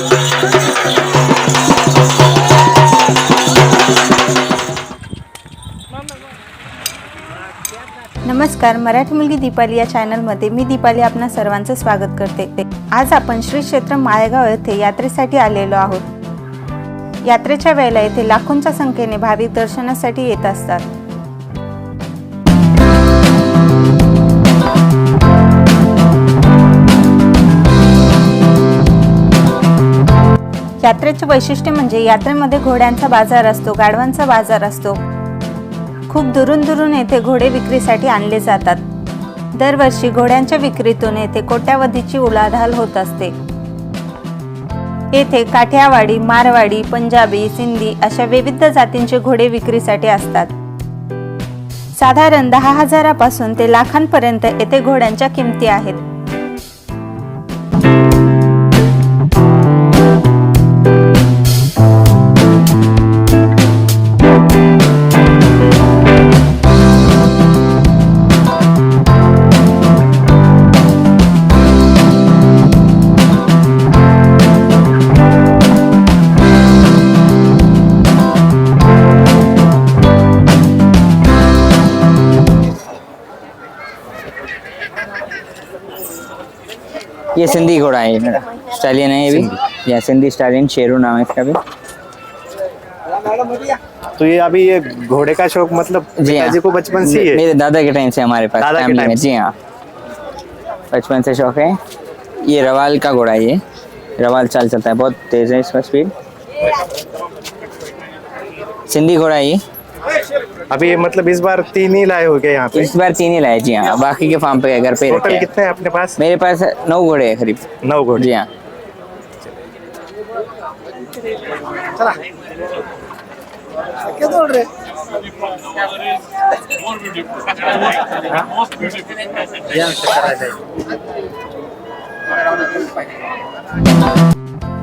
नमस्कार मराठी मुलगी दीपाली या चॅनलमध्ये मी दीपाली आपणा सर्वांचं स्वागत करते. आज आपण श्री क्षेत्र माळेगाव येथे यात्रेसाठी आलेलो आहोत. यात्रेच्या वेळेला येथे लाखोंच्या संख्येने भाविक दर्शनासाठी येत असतात. यात्रेचे वैशिष्ट्य म्हणजे यात्रेमध्ये घोड्यांचा बाजार असतो गाढवांचा बाजार असतो. खूप दुरून दुरून येथे घोडे विक्रीसाठी आणले जातात. दरवर्षी घोड्यांच्या विक्रीतून येथे कोट्यावधीची उलाढाल होत असते. येथे काठियावाडी मारवाडी पंजाबी सिंधी अशा विविध जातींचे घोडे विक्रीसाठी असतात. साधारण दहा हजारापासून ते लाखांपर्यंत येथे घोड्यांच्या किमती आहेत. ये सिंधी घोड़ा है मेरा स्टालियन है ये भी। या सिंधी स्टालियन शेरू नाम है इसका भी। तो ये अभी ये घोड़े का शौक मतलब जी हाँ। को बचपन से ही है? मेरे दादा के टाइम से हमारे पास फैमिली में जी हाँ। बचपन से शौक है। ये रवाल का घोड़ा है ये। रवाल चाल चलता है बहुत तेज है इसका स्पीड सिंधी घोड़ा है ये। अभी मतलब इस बार तीन ही लाए हो गए यहाँ पे। इस बार तीन ही लाए जी हाँ। बाकी के फार्म पे घर पे टोटल कितने हैं अपने पास? मेरे पास नौ घोड़े हैं करीब। नौ घोड़े। जी हाँ।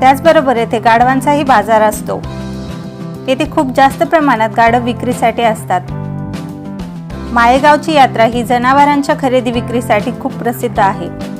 त्याचबरोबर येथे गाढवांचाही बाज़ार असतो. येथे खूप जास्त प्रमाणात गाढव विक्रीसाठी असतात. माळेगावची यात्रा ही जनावरांच्या खरेदी विक्रीसाठी खूप प्रसिद्ध आहे.